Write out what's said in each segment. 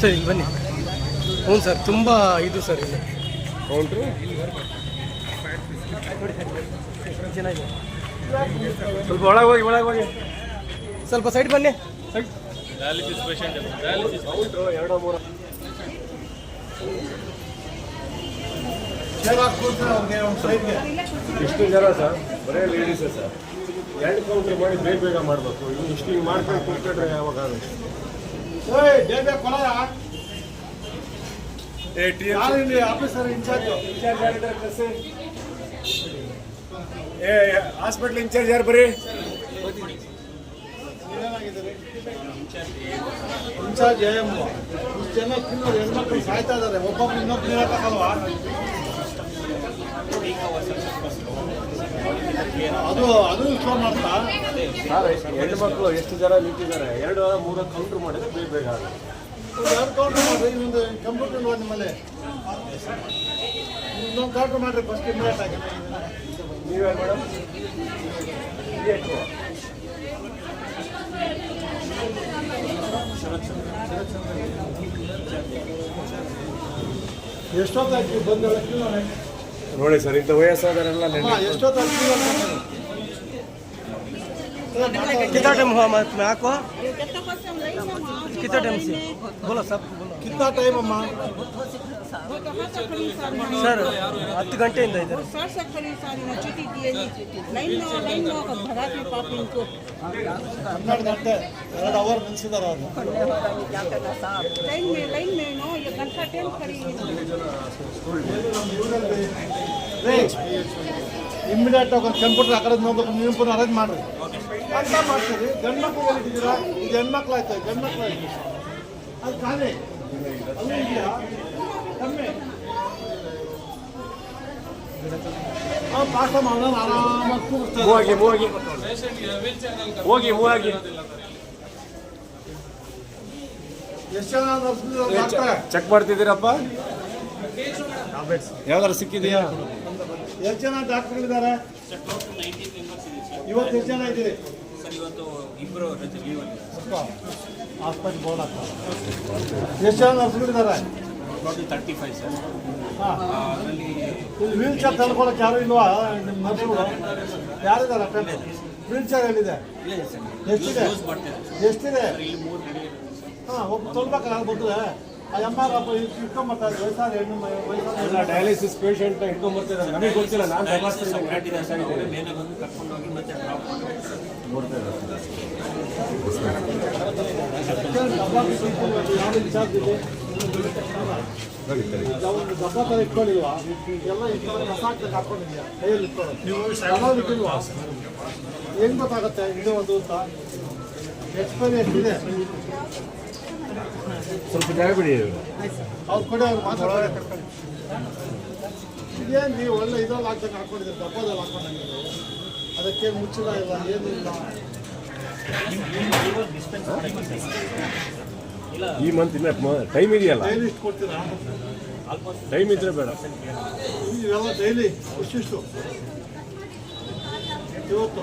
Sir ಇಲ್ಲಿ ಬನ್ನಿ. ಹ್ಞೂ ಸರ್ ತುಂಬ ಇದು ಸರ್ ಇಲ್ಲಿ. ಕೌಂಟ್ರು ಚೆನ್ನಾಗಿದೆ ಸ್ವಲ್ಪ ಒಳಗೆ ಹೋಗಿ ಒಳಗೆ ಹೋಗಿ. ಸ್ವಲ್ಪ ಸೈಡ್ ಬನ್ನಿ. ಸೈಡ್ ಎರಡು ಮೂರು. ಇಷ್ಟು ಜನ ಸರ್. ಬರೇ ಲೇಡೀಸೇ ಸರ್ ಎರಡು ಕೌಂಟ್ರ್ ಮಾಡಿ ಬೇಗ ಬೇಗ ಮಾಡಬೇಕು. ಇಷ್ಟು ಹಿಂಗೆ ಮಾಡ್ಕೊಂಡು ಕೂತ್ಕೊಂಡ್ರೆ ಯಾವಾಗ ಆಗುತ್ತೆ? ಏ ಟಿ ಆಫೀಸರ್ ಇನ್ಚಾರ್ಜ್ ಏ? ಹಾಸ್ಪಿಟ್ಲ್ ಇನ್ಚಾರ್ಜ್ ಯಾರು ಬರೀ ಇನ್ಚಾರ್ಜ್ ಎ ಎಂ ಇಷ್ಟು ಜನ ತಿನ್ನೋರು ಹೆಣ್ಮಕ್ಳು ಸಾಯ್ತಾ ಇದಾರೆ. ಒಬ್ಬೊಬ್ರು ಇನ್ನೊಬ್ರು ನೀಡಕ್ಕಾಗಲ್ವಾ ಅದು ಅದು ಶೋ ಮಾಡ್ತಾ? ಹೆಣ್ಣು ಮಕ್ಕಳು ಎಷ್ಟು ಜನ ನಿಂತಿದ್ದಾರೆ? ಎರಡು ಮೂರು ಕೌಂಟರ್ ಮಾಡಿದ್ರೆ ಬೇಗ ಬೇಗ ಎರಡು ಕೌಂಟರ್ ಮಾಡ್ರಿ ಇನ್ನೊಂದು ಕಂಪ್ಯೂಟರ್ ನೋಡಿ ನಿಮ್ಮಲ್ಲಿ. ಇನ್ನೊಂದು ಕೌಂಟರ್ ಮಾಡ್ರಿ ಫಸ್ಟ್ ಇಮ್ಮಿಡಿಯೇಟ್ ಆಗಿ. ನೀವೇ ಮೇಡಮ್ ಎಷ್ಟೊತ್ತಾಗಿ ಬಂದು ಕ್ಯೂ ನೋಡಿ ಸರ್ ಇಂಥ ವಯಸ್ಸಾದವರೆಲ್ಲ ನೆನೆ ಎಷ್ಟೊತ್ತಾಗಿ ಕ್ಯೂ कितना टाइम हुआ मैं मैं आपको कितना टाइम से बोलो सब बोलो ಕಿತ್ತಾ ಟೈಮ್ ಅಮ್ಮ ಸರ್ ಹತ್ತು ಗಂಟೆಯಿಂದ ಇದ್ದಾರೆ सर से खड़ी सारी ना चिट्ठी दिए नहीं लाइन में लाइन में होकर भगा के पाप इनको ಹನ್ನೆರಡು ಗಂಟೆ ಎರಡು ಅವರ್ ನಿಲ್ಸಿದಾರೆ ಅವ್ರು लाइन ಇಮ್ಮಿಡಿಯೇಟ್ ಆಗಿ ಕಂಪ್ಯೂಟರ್ ಆ ನೋಡ್ಬೇಕು ನೀವು ಪುನಃ ಅರೇಂಜ್ ಮಾಡಿರಿ. ಅಂತ ಮಾಡ್ತೀರಿ. ಗಂಡು ಮಕ್ಕಳು ಇದು ಹೆಣ್ಮಕ್ಳು ಆಯ್ತು? ಗಂಡು ಮಕ್ಕಳು ಆಯ್ತು? ಅದು ಖಾಲಿ ಕಮ್ಮಿ. ಪಾಠ ಮಾಡೋಣ ಆರಾಮಾಗಿ ಹೋಗಿ ಹೋಗಿ. ಹೋಗಿ ಹೋಗಿ. ಎಷ್ಟು ಜನ ಚೆಕ್ ಮಾಡ್ತಿದ್ದೀರಪ್ಪ? ಯಾವ್ದಾರು ಸಿಕ್ಕಿದೆಯಾ? ಎಷ್ಟು ಜನ ಡಾಕ್ಟರ್ಗಳಿದ್ದಾರೆ ಇವತ್ತು ಎಷ್ಟು ಜನ ಇದ್ದೀರಿ? ಹಾಸ್ಪಿಟಲ್ ಬೋರ್ಡ್ ಎಷ್ಟು ಜನ ನರ್ಸ್ಗಳಿದ್ದಾರೆ ಹಾಂ. ಇಲ್ಲಿ ವೀಲ್ ಚೇರ್ ತಳ್ಕೊಳಕ್ಕೆ ಯಾರು ಇಲ್ವಾ? ನರ್ಸ್ಗಳು ಯಾರಿದ್ದಾರೆ ವೀಲ್ ಚೇರ್ ಎಲ್ಲಿದೆ? ಎಷ್ಟಿದೆ? ಎಷ್ಟಿದೆ? ಹಾಂ ಒಬ್ಬ ಅದು ಬಂದ್ರೆ ಡಯಾಲಿಸಿಸ್ ಪೇಷಂಟ್ ಹಿಡ್ಕೊಂಡ್ ಬರ್ತಿದ್ದಾರೆ ನಮಗೆ ಗೊತ್ತಿಲ್ಲ ನಾನು ಡಬ್ಬ ಥರ ಇಟ್ಕೊಂಡಿಲ್ವಾ ಎಲ್ಲ ಇಟ್ಕೊಂಡು ಕಸ ಹಾಕ್ತಕ್ಕೆ ಹಾಕೊಂಡಿದ್ಯಾ ಕೈಯಲ್ಲಿ ಇಟ್ಕೊಂಡು ಇಟ್ಟಿಲ್ವಾ ಹೆಂಗ್ ಗೊತ್ತಾಗುತ್ತೆ? ಇದು ಒಂದು ಎಕ್ಸ್ಪೀರಿಯನ್ಸ್ ಇದೆ. ಸ್ವಲ್ಪ ಜಾಗ ಬಿಡಿ. ಅವ್ರು ಕೂಡ ಅವ್ರು ಇದೇನು ನೀವು ಒಳ್ಳೆ ಇದ್ರಲ್ಲಿ ಹಾಕ್ತಕ್ಕೆ ಹಾಕೊಂಡಿದ್ದೀರಿ ಡಬ್ಬದಲ್ಲಿ ಹಾಕೊಂಡಿದ್ದೀರಿ ಅದಕ್ಕೆ ಮುಚ್ಚಿಲ್ಲ ಇಲ್ಲ. ಏನಿಲ್ಲ ಈ ಮಂತ್ ಇನ್ನ ಟೈಮ್ ಇದೆಯಲ್ಲ? ಡೈಲಿ ಇಷ್ಟು ಕೊಡ್ತೀರಾ? ಟೈಮ್ ಇದ್ರೆ ಬೇಡ. ಇವೆಲ್ಲ ಡೈಲಿ ಇಷ್ಟಿಷ್ಟು ಇವತ್ತು.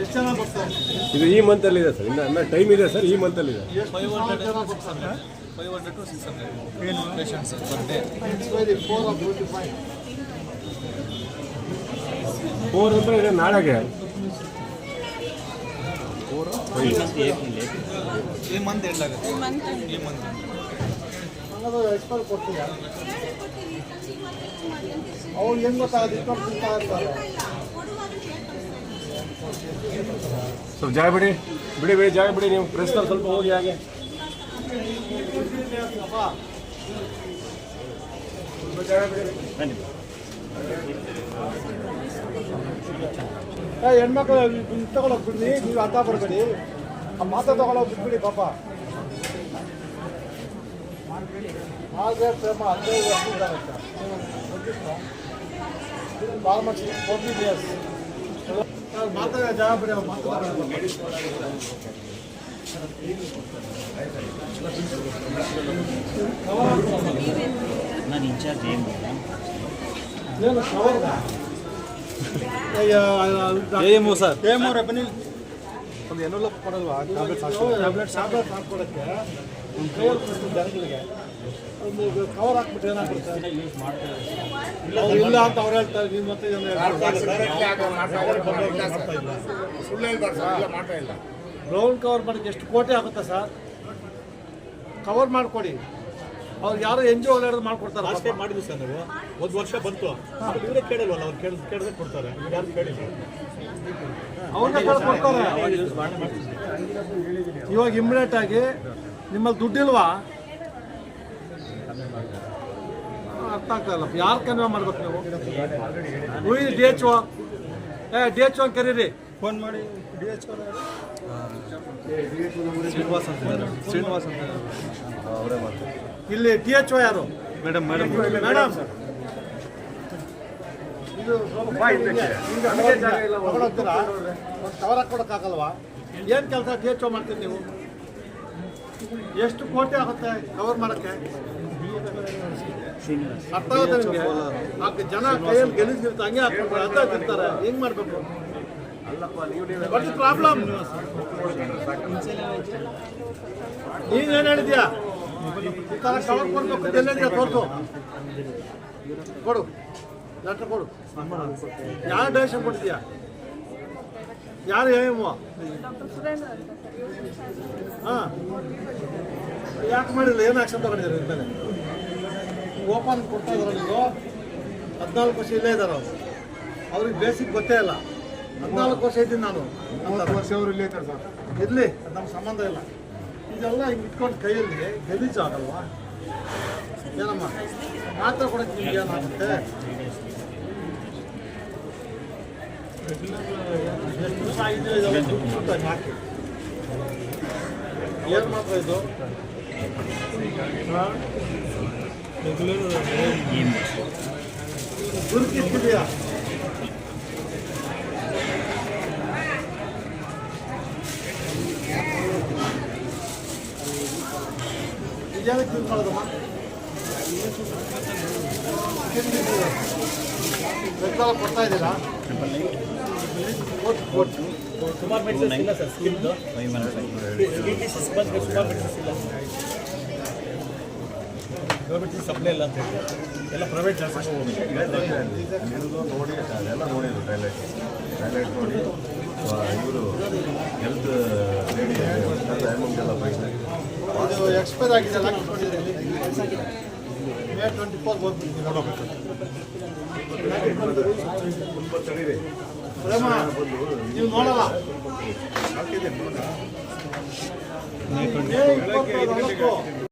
ಎಷ್ಟು ಜನ ಬರ್ತಾರೆ ಇದು ಈ ಮಂತ್ ಅಲ್ಲಿ ಇದೆ ಸರ್. ಇನ್ನ ಟೈಮ್ ಇದೆ ಸರ್ ಈ ಮಂತ್ ಅಲ್ಲಿ ಇದೆ. ಫೋರ್ ಅಂದ್ರೆ ಇದೆ ನಾಳೆಗೆ. ಕೊಡ್ತೀರಾ? ಅವ್ರು ಹೆಂಗ್ ಗೊತ್ತಾ? ಅದು ಸ್ವಲ್ಪ ಜಾಗ ಬಿಡಿ ಬಿಡಿ ಬಿಡಿ ಜಾಗ ಬಿಡಿ ನೀವು ಪ್ರೆಸ್ನಲ್ಲಿ ಸ್ವಲ್ಪ ಹೋಗಿ ಹಾಗೆ ಅಪ್ಪ, ಸ್ವಲ್ಪ ಜಾಗ ಬಿಡಿ ಏ ಹೆಣ್ಮಕ್ಳು ಇದು ತಗೊಳಕ್ ಬಿಡ್ರಿ ನೀವು ಅಡ್ಡ ಬರಬೇಡಿ. ಆ ಮಾತಾ ತಗೊಳಕ್ ಬಿಟ್ಬಿಡಿ ಪಾಪ. ಹಾಗೆ ಪ್ರೇಮ ಹದಿನೈದು ವರ್ಷ ಇದ್ದಾರಂತೆ ಫಾರ್ಮಸಿ ಫೋರ್ಟೀನ್ ಇಯರ್ಸ್ ಮಾತಾಡ ಜಾಗ ಬಿಡಿ ಅವ್ರು ಮಾತಾಡ್ತಾರೆ ನಾನು ಇನ್ಚಾರ್ಜ್ ಏನು ಏನು ಕವರ್ಗ ಎಮ್ಮು ಸರ್ ಎಮ್ಮು ಬನ್ನಿ ಒಂದು ಏನೋ ಕೊಡಲ್ವಾ ಟ್ಯಾಬ್ಲೆಟ್ ಟ್ಯಾಬ್ಲೆಟ್ ಹಾಕ್ಕೊಡಕ್ಕೆ ಒಂದು ಕೈಯಲ್ಲಿ ಕೊಡ್ತೀನಿ ಜನಗಳಿಗೆ ಒಂದು ಕವರ್ ಹಾಕ್ಬಿಟ್ಟು ಏನಾಗುತ್ತೆ ಇಲ್ಲ ಅಂತ ಅವ್ರು ಹೇಳ್ತಾರೆ ನೀವು ಮತ್ತೆ ಗ್ರೌಂಡ್ ಸುಳ್ಳು ಹೇಳ್ಬಾರ್ದು ಸರ್. ಇಲ್ಲ. ಮಾಡ್ತಾ ಇಲ್ಲ ಬ್ರೌನ್ ಕವರ್ ಮಾಡೋಕ್ಕೆ ಎಷ್ಟು ಕೋಟಿ ಆಗುತ್ತೆ ಸರ್? ಕವರ್ ಮಾಡಿಕೊಡಿ. ಅವ್ರು ಯಾರು ಎನ್ ಜಿ ಒ ಮಾಡ್ಕೊಡ್ತಾರೆ ಅಷ್ಟೇ ಮಾಡಿದ್ವಿ ಸರ್ ನಾವು. ಒಂದು ವರ್ಷ ಬಂತು. ಇವರೇ ಕೇಳಿಲ್ವಲ್ಲ ಅವ್ರು ಕೇಳಿದ್ ಕೇಳಿದ್ರೆ ಕೊಡ್ತಾರೆ ಯಾರು ಕೇಳಿಲ್ಲ. ಅವ್ರನ್ನ ಕೊಡ್ತಾರೆ. ಇವಾಗ ಇಮ್ಮಿಡಿಯೇಟ್ ಆಗಿ ನಿಮ್ಮಲ್ಲಿ ದುಡ್ಡಿಲ್ವಾ? ಅರ್ಥ ಆಗ್ತಾ ಇಲ್ಲ. ಯಾರು ಕನ್ವೆ ಮಾಡ್ಬೇಕು ನೀವು? ಉಯ್ ಡಿ ಎಚ್ ಓ ಏ ಡಿ ಎಚ್ ಓ ಕರೀರಿ. ಫೋನ್ ಮಾಡಿ ಡಿ ಎಚ್ ಓ ಶ್ರೀನಿವಾಸ್ ಅಂತ ಶ್ರೀನಿವಾಸ್ ಅಂತ ಇಲ್ಲಿ ಡಿ ಎಚ್ ಓ ಯಾರು? Madam madam. ಮೇಡಮ್. ಇದು ಕವರ್ ಹಾಕೊಡಕ್ಕಾಗಲ್ವಾ ಏನು ಕೆಲಸ ಡಿ ಎಚ್ ಓ ಮಾಡ್ತೀರಿ ನೀವು? ಎಷ್ಟು ಕೋಟಿ ಆಗುತ್ತೆ ಕವರ್ ಮಾಡಕ್ಕೆ? ಅರ್ಥ ಆಗುತ್ತೆ ನಿಮಗೆ ನಾಲ್ಕು ಜನ ಕೈಯಲ್ಲಿ ಗೆಲ್ಲಿಸಿರ್ತ ಹಂಗೆ ಹಾಕ್ಕೊಂಡು ಅರ್ಥ ಮಾಡಬೇಕು ಹೆಂಗ್ ಮಾಡ್ಬೇಕು? ಇಸ್ ಪ್ರಾಬ್ಲಮ್ ನೀವು ಏನು ಹೇಳಿದ್ಯಾ? ತರ ಕವರ್ ಕೊಡ್ಬೇಕು ಎಲ್ಲಿದ್ಯಾ ತೋರ್ಸು. ಕೊಡು. ಲೆಟ್ರ್ ಕೊಡು. ಯಾರು ಡೈರೆಕ್ಷನ್ ಕೊಡ್ತೀಯಾ ಯಾರು ಏಮು ಹಾ. ಯಾಕೆ ಮಾಡಿಲ್ಲ? ಏನು ಆಕ್ಷನ್ ತಗೊಂಡಿದ್ದಾರೆ ಮೇಲೆ ಓಪನ್ ಕೊಡ್ತಾ ಇದ್ದಾರೆ ನೀವು ಹದಿನಾಲ್ಕು ವರ್ಷ ಇಲ್ಲೇ ಇದ್ದಾರೆ ಅವರು. ಅವ್ರಿಗೆ ಬೇಸಿಕ್ ಗೊತ್ತೇ ಇಲ್ಲ. ಹದಿನಾಲ್ಕು ವರ್ಷ ಇದ್ದೀನಿ ನಾನು. ಮೂವತ್ತು ವರ್ಷ ಅವರು ಇಲ್ಲೇ ಇದ್ದಾರೆ ಸರ್. ಇರಲಿ ಅದು ನಮ್ಗೆ ಸಂಬಂಧ ಇಲ್ಲ. ಇದೆಲ್ಲ ಹಿಂಗೆ ಇಟ್ಕೊಂಡು ಕೈಯಲ್ಲಿ ಗಲೀಜು ಆಗಲ್ವಾ? ಏನಮ್ಮ? ಮಾತ್ರ ಕೊಡಕ್ಕೆ ನಿಮ್ಗೆ ಏನಾಗುತ್ತೆ? ಎಷ್ಟು ದಿವಸ ಆಗಿದೆ ಇದೆಲ್ಲ ದುಡ್ಡು ಕೊಡ್ತಾನೆ ಹಾಕಿ ಏನು ಮಾತ್ರ ಇದು? ಕೊಡ್ತಾ ಇದ್ದೀರಾ ಕೊಟ್ಟು ಕೊಟ್ಟು ಸುಮಾರು ಮೆಡಿಸಿನ್ಸ್ ಇಲ್ಲ ಸರ್ ಸ್ಕಿನ್ದು ಡಿ ಟಿ ಸಿಸ್ ಬಂದ್ರೆ ಸುಮಾರು ಮೆಡಿಸಿನ್ಸ್ ಇಲ್ಲ ಗೌರ್ಮೆಂಟ್ ಸಪ್ಲೈ ಇಲ್ಲ ಅಂತ ಹೇಳಿ ಎಲ್ಲ ಪ್ರೈವೇಟ್ ಜಾಸ್ತಿ ನೋಡಿ ಅದೆಲ್ಲ ನೋಡಿದ್ರು ಟೈಲೆಟ್ ಟೈಲೆಟ್ ನೋಡಿ ಇವರು ಹೆಲ್ತ್ ಲೇಡಿ ಎಕ್ಸ್ಪೈರ್ ಆಗಿದೆ ಎಲ್ಲ ಕಿತ್ಕೊಂಡಿದ್ದೀರಿ ಮೇ ಟ್ವೆಂಟಿ ಫೋರ್ ಬರ್ತೀನಿ ನೋಡಬೇಕು ತುಂಬ ತಡೀರಿ ಪ್ರೇಮ ನೀವು ನೋಡಲ್ಲ? ಮೇ ಇಪ್ಪತ್ತು ನಾಲ್ಕು